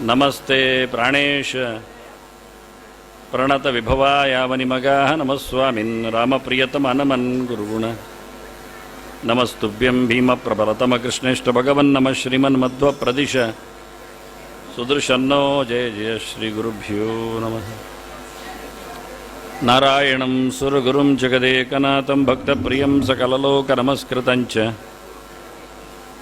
ನಮಸ್ತೆ ಪ್ರಾಣೇಶ ಪ್ರಣತ ವಿಭವಾಯಾವನಿಮಗಾಹ ನಮಸ್ವಾಮಿನ್ ರಾಮಪ್ರಿಯತಮ ನಮನ್ ಗುರುಗುಣ ನಮಸ್ತುಭ್ಯಂ ಭೀಮ ಪ್ರಬಲತಮ ಕೃಷ್ಣೇಷ್ಟ ಭಗವನ್ ನಮ ಶ್ರೀಮನ್ ಮಧ್ವ ಪ್ರದಿಶ ಸುದೃಶನ್ನೋ ಜಯ ಜಯ ಶ್ರೀ ಗುರುಭ್ಯೋ ನಮಃ ನಾರಾಯಣಂ ಸುರಗುರುಂ ಜಗದೇಕನಾಥಂ ಭಕ್ತಪ್ರಿಯಂ ಸಕಲಲೋಕನಮಸ್ಕೃತಂಚ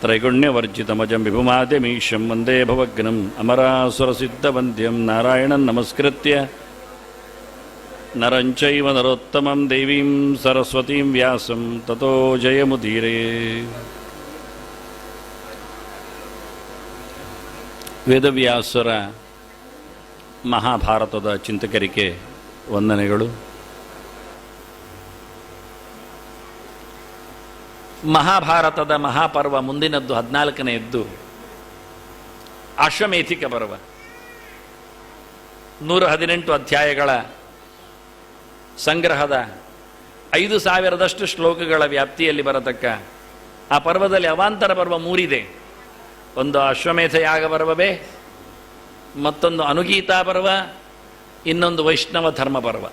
ತ್ರೈಗುಣ್ಯವರ್ಜಿತಮಜಂ ವಿಭುಮಾದ್ಯಮೀಶಂ ವಂದೇ ಭವಗ್ನಂ ಅಮರಾಸುರಸಿದ್ಧವಂದ್ಯಂ ನಾರಾಯಣನ್ ನಮಸ್ಕೃತ್ಯ. ನರಂಚವ ನರೋತ್ತಮಂ ದೇವೀಂ ಸರಸ್ವತೀಂ ವ್ಯಾಸಂ ತತೋ ಜಯಮುದೀರೇ. ವೇದವ್ಯಾಸರ ಮಹಾಭಾರತದ ಚಿಂತಕರಿಕೆ ವಂದನೆಗಳು. ಮಹಾಭಾರತದ ಮಹಾಪರ್ವ ಮುಂದಿನದ್ದು ಹದಿನಾಲ್ಕನೆಯದ್ದು ಅಶ್ವಮೇಧಿಕ ಪರ್ವ. ನೂರ ಹದಿನೆಂಟು ಅಧ್ಯಾಯಗಳ ಸಂಗ್ರಹದ ಐದು ಸಾವಿರದಷ್ಟು ಶ್ಲೋಕಗಳ ವ್ಯಾಪ್ತಿಯಲ್ಲಿ ಬರತಕ್ಕ ಆ ಪರ್ವದಲ್ಲಿ ಅವಾಂತರ ಪರ್ವ ಮೂರಿದೆ. ಒಂದು ಅಶ್ವಮೇಧ ಯಾಗ ಪರ್ವವೇ, ಮತ್ತೊಂದು ಅನುಗೀತಾ ಪರ್ವ, ಇನ್ನೊಂದು ವೈಷ್ಣವ ಧರ್ಮ ಪರ್ವ.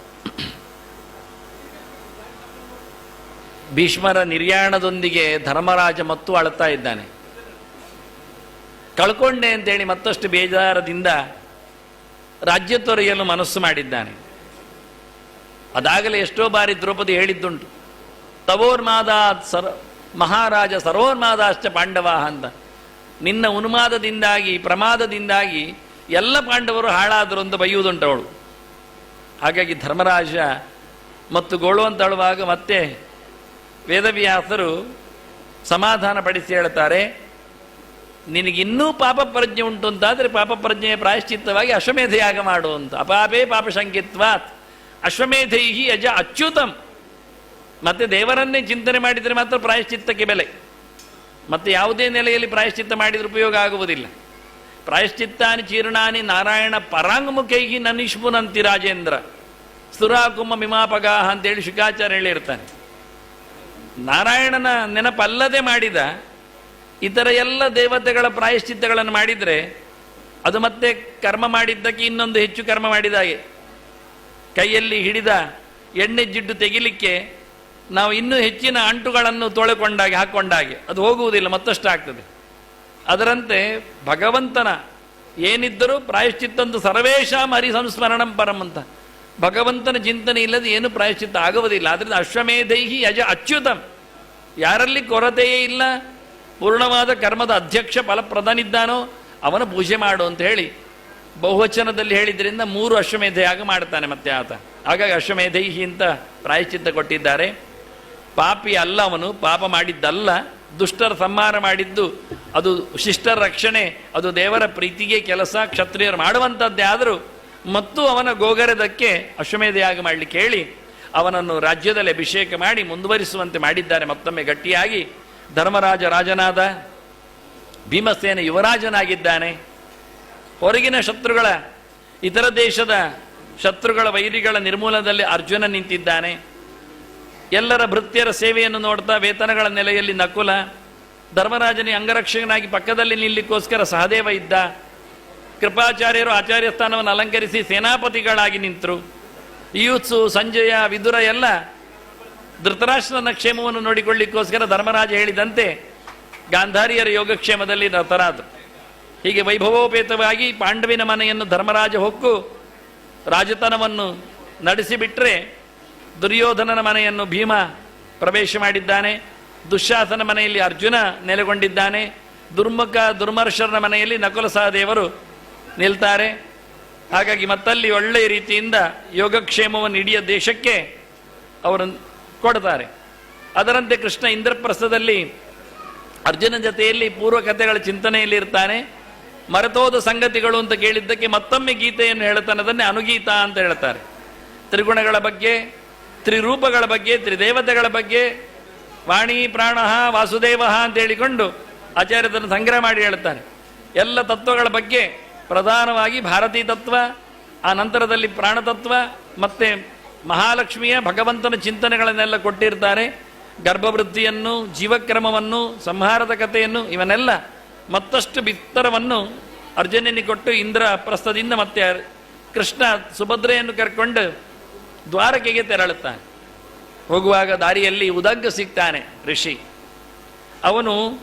ಭೀಷ್ಮರ ನಿರ್ಯಾಣದೊಂದಿಗೆ ಧರ್ಮರಾಜ ಮತ್ತು ಅಳ್ತಾ ಇದ್ದಾನೆ. ಕಳ್ಕೊಂಡೆ ಅಂತೇಳಿ ಮತ್ತಷ್ಟು ಬೇಜಾರದಿಂದ ರಾಜ್ಯ ತೊರೆಯಲು ಮನಸ್ಸು ಮಾಡಿದ್ದಾನೆ. ಅದಾಗಲೇ ಎಷ್ಟೋ ಬಾರಿ ದ್ರೌಪದಿ ಹೇಳಿದ್ದುಂಟು, ತವೋರ್ಮಾದ ಸರ್, ಮಹಾರಾಜ ಸರ್ವೋನ್ಮಾದಾಶ್ಚ ಪಾಂಡವ ಅಂತ. ನಿನ್ನ ಉನ್ಮಾದದಿಂದಾಗಿ, ಪ್ರಮಾದದಿಂದಾಗಿ ಎಲ್ಲ ಪಾಂಡವರು ಹಾಳಾದರು ಅಂತ ಬೈಯುವುದುಂಟು ಅವಳು ಹಾಗಾಗಿ ಧರ್ಮರಾಜ ಮತ್ತು ಗೋಳು ಅಂತ ಅಳುವಾಗ ಮತ್ತೆ ವೇದವ್ಯಾಸರು ಸಮಾಧಾನ ಪಡಿಸಿ ಹೇಳ್ತಾರೆ, ನಿನಗಿನ್ನೂ ಪಾಪ ಪ್ರಜ್ಞೆ ಉಂಟು ಅಂತಾದರೆ ಪಾಪ ಪ್ರಜ್ಞೆಯ ಪ್ರಾಯಶ್ಚಿತ್ತವಾಗಿ ಅಶ್ವಮೇಧ ಯಾಗ ಮಾಡು ಅಂತ. ಅಪಾಪೇ ಪಾಪ ಶಂಕಿತ್ವಾತ್. ಅಶ್ವಮೇಧೈಹಿ ಅಜ ಅಚ್ಯುತಂ. ಮತ್ತೆ ದೇವರನ್ನೇ ಚಿಂತನೆ ಮಾಡಿದರೆ ಮಾತ್ರ ಪ್ರಾಯಶ್ಚಿತ್ತಕ್ಕೆ ಬೆಲೆ. ಮತ್ತೆ ಯಾವುದೇ ನೆಲೆಯಲ್ಲಿ ಪ್ರಾಯಶ್ಚಿತ್ತ ಮಾಡಿದರೆ ಉಪಯೋಗ ಆಗುವುದಿಲ್ಲ. ಪ್ರಾಯಶ್ಚಿತ್ತಾನಿ ಚೀರ್ಣಾನಿ ನಾರಾಯಣ ಪರಾಂಗಮುಖೈಹಿ ನನಿಷ್ಪುನಂತಿ ರಾಜೇಂದ್ರ. ಸುರಾಕುಂಭ ಮಿಮಾಪಗಾಹ ಅಂತೇಳಿ ಶುಕಾಚಾರ್ಯ ಹೇಳಿರ್ತಾನೆ ನಾರಾಯಣನ ನೆನಪಲ್ಲದೆ ಮಾಡಿದ ಇತರ ಎಲ್ಲ ದೇವತೆಗಳ ಪ್ರಾಯಶ್ಚಿತ್ತಗಳನ್ನು ಮಾಡಿದರೆ ಅದು ಮತ್ತೆ ಕರ್ಮ ಮಾಡಿದ್ದಕ್ಕೆ ಇನ್ನೊಂದು ಹೆಚ್ಚು ಕರ್ಮ ಮಾಡಿದ ಹಾಗೆ. ಕೈಯಲ್ಲಿ ಹಿಡಿದ ಎಣ್ಣೆ ಜಿಡ್ಡು ತೆಗಿಲಿಕ್ಕೆ ನಾವು ಇನ್ನೂ ಹೆಚ್ಚಿನ ಅಂಟುಗಳನ್ನು ತೊಳೆಕೊಂಡಾಗೆ ಹಾಕ್ಕೊಂಡಾಗೆ ಅದು ಹೋಗುವುದಿಲ್ಲ, ಮತ್ತಷ್ಟು ಆಗ್ತದೆ. ಅದರಂತೆ ಭಗವಂತನ ಏನಿದ್ದರೂ ಪ್ರಾಯಶ್ಚಿತ್ತಂದು ಸರ್ವೇಶಾಂ ಹರಿಸಂಸ್ಮರಣಂ ಪರಂ ಅಂತ ಭಗವಂತನ ಚಿಂತನೆ ಇಲ್ಲದೆ ಏನು ಪ್ರಾಯಶ್ಚಿತ್ತ ಆಗುವುದಿಲ್ಲ. ಆದ್ದರಿಂದ ಅಶ್ವಮೇಧೈಹಿ ಯಜ ಅಚ್ಯುತಂ. ಯಾರಲ್ಲಿ ಕೊರತೆಯೇ ಇಲ್ಲ, ಪೂರ್ಣವಾದ ಕರ್ಮದ ಅಧ್ಯಕ್ಷ ಫಲಪ್ರದನಿದ್ದಾನೋ ಅವನ ಪೂಜೆ ಮಾಡು ಅಂತ ಹೇಳಿ ಬಹುವಚನದಲ್ಲಿ ಹೇಳಿದ್ರಿಂದ ಮೂರು ಅಶ್ವಮೇಧೆಯಾಗಿ ಮಾಡ್ತಾನೆ ಮತ್ತೆ ಆತ. ಹಾಗಾಗಿ ಅಶ್ವಮೇಧೈಹಿ ಅಂತ ಪ್ರಾಯಶ್ಚಿತ್ತ ಕೊಟ್ಟಿದ್ದಾರೆ. ಪಾಪಿ ಅಲ್ಲ ಅವನು, ಪಾಪ ಮಾಡಿದ್ದಲ್ಲ, ದುಷ್ಟರ ಸಂಹಾರ ಮಾಡಿದ್ದು, ಅದು ಶಿಷ್ಟರ ರಕ್ಷಣೆ, ಅದು ದೇವರ ಪ್ರೀತಿಗೆ ಕೆಲಸ, ಕ್ಷತ್ರಿಯರು ಮಾಡುವಂಥದ್ದೇ ಆದರೂ ಮತ್ತು ಅವನ ಗೋಗರದಕ್ಕೆ ಅಶ್ವಮೇಧಯಾಗ ಮಾಡಲಿಕ್ಕೆ ಹೇಳಿ, ಅವನನ್ನು ರಾಜ್ಯದಲ್ಲಿ ಅಭಿಷೇಕ ಮಾಡಿ ಮುಂದುವರಿಸುವಂತೆ ಮಾಡಿದ್ದಾರೆ. ಮತ್ತೊಮ್ಮೆ ಗಟ್ಟಿಯಾಗಿ, ಧರ್ಮರಾಜ ರಾಜನಾದ ಭೀಮಸೇನ ಯುವರಾಜನಾಗಿದ್ದಾನೆ. ಹೊರಗಿನ ಶತ್ರುಗಳ, ಇತರ ದೇಶದ ಶತ್ರುಗಳ ವೈರಿಗಳ ನಿರ್ಮೂಲನದಲ್ಲಿ ಅರ್ಜುನ ನಿಂತಿದ್ದಾನೆ. ಎಲ್ಲರ ಭೃತ್ಯರ ಸೇವೆಯನ್ನು ನೋಡ್ತಾ ವೇತನಗಳ ನೆಲೆಯಲ್ಲಿ ನಕುಲ ಧರ್ಮರಾಜನಿಗೆ ಅಂಗರಕ್ಷಕನಾಗಿ ಪಕ್ಕದಲ್ಲಿ ನಿಲ್ಲಿಕ್ಕೋಸ್ಕರ ಸಹದೇವ ಇದ್ದ. ಕೃಪಾಚಾರ್ಯರು ಆಚಾರ್ಯ ಸ್ಥಾನವನ್ನು ಅಲಂಕರಿಸಿ ಸೇನಾಪತಿಗಳಾಗಿ ನಿಂತರು. ಈಯುತ್ಸು, ಸಂಜಯ, ವಿದುರ ಎಲ್ಲ ಧೃತರಾಷ್ಟ್ರನ ಕ್ಷೇಮವನ್ನು ನೋಡಿಕೊಳ್ಳಿಕ್ಕೋಸ್ಕರ ಧರ್ಮರಾಜ ಹೇಳಿದಂತೆ ಗಾಂಧಾರಿಯರ ಯೋಗಕ್ಷೇಮದಲ್ಲಿ ರತರಾದರು ಹೀಗೆ ವೈಭವೋಪೇತವಾಗಿ ಪಾಂಡವಿನ ಮನೆಯನ್ನು ಧರ್ಮರಾಜ ಹೊಕ್ಕು ರಾಜತನವನ್ನು ನಡೆಸಿಬಿಟ್ರೆ ದುರ್ಯೋಧನನ ಮನೆಯನ್ನು ಭೀಮ ಪ್ರವೇಶ ಮಾಡಿದ್ದಾನೆ. ದುಶ್ಯಾಸನ ಮನೆಯಲ್ಲಿ ಅರ್ಜುನ ನೆಲೆಗೊಂಡಿದ್ದಾನೆ. ದುರ್ಮುಖ, ದುರ್ಮರ್ಷರನ ಮನೆಯಲ್ಲಿ ನಕುಲ ಸಹದೇವರು ನಿಲ್ತಾರೆ. ಹಾಗಾಗಿ ಮತ್ತಲ್ಲಿ ಒಳ್ಳೆಯ ರೀತಿಯಿಂದ ಯೋಗಕ್ಷೇಮವನ್ನು ಇಡೀ ದೇಶಕ್ಕೆ ಅವರು ಕೊಡ್ತಾರೆ. ಅದರಂತೆ ಕೃಷ್ಣ ಇಂದ್ರಪ್ರಸ್ಥದಲ್ಲಿ ಅರ್ಜುನ ಜೊತೆಯಲ್ಲಿ ಪೂರ್ವ ಕಥೆಗಳ ಚಿಂತನೆಯಲ್ಲಿ ಇರ್ತಾನೆ. ಮರೆತೋದ ಸಂಗತಿಗಳು ಅಂತ ಕೇಳಿದ್ದಕ್ಕೆ ಮತ್ತೊಮ್ಮೆ ಗೀತೆಯನ್ನು ಹೇಳ್ತಾನೆ ಅದನ್ನೇ ಅನುಗೀತ ಅಂತ ಹೇಳ್ತಾರೆ. ತ್ರಿಗುಣಗಳ ಬಗ್ಗೆ, ತ್ರಿರೂಪಗಳ ಬಗ್ಗೆ, ತ್ರಿದೇವತೆಗಳ ಬಗ್ಗೆ, ವಾಣಿ ಪ್ರಾಣ, ವಾಸುದೇವ ಅಂತ ಹೇಳಿಕೊಂಡು ಆಚಾರ್ಯದನ್ನು ಸಂಗ್ರಹ ಮಾಡಿ ಹೇಳ್ತಾನೆ. ಎಲ್ಲ ತತ್ವಗಳ ಬಗ್ಗೆ ಪ್ರಧಾನವಾಗಿ ಭಾರತೀ ತತ್ವ, ಆ ನಂತರದಲ್ಲಿ ಪ್ರಾಣತತ್ವ, ಮತ್ತು ಮಹಾಲಕ್ಷ್ಮಿಯ ಭಗವಂತನ ಚಿಂತನೆಗಳನ್ನೆಲ್ಲ ಕೊಟ್ಟಿರ್ತಾರೆ. ಗರ್ಭವೃದ್ಧಿಯನ್ನು ಜೀವಕ್ರಮವನ್ನು, ಸಂಹಾರದ ಕಥೆಯನ್ನು, ಇವನ್ನೆಲ್ಲ ಮತ್ತಷ್ಟು ಬಿತ್ತರವನ್ನು ಅರ್ಜುನನಿಗೆ ಕೊಟ್ಟು ಇಂದ್ರ ಪ್ರಸ್ಥದಿಂದ ಮತ್ತೆ ಕೃಷ್ಣ ಸುಭದ್ರೆಯನ್ನು ಕರ್ಕೊಂಡು ದ್ವಾರಕೆಗೆ ತೆರಳುತ್ತಾನೆ. ಹೋಗುವಾಗ ದಾರಿಯಲ್ಲಿ ಉದಗ್ಗ ಸಿಗ್ತಾನೆ ಋಷಿ. ಅವನು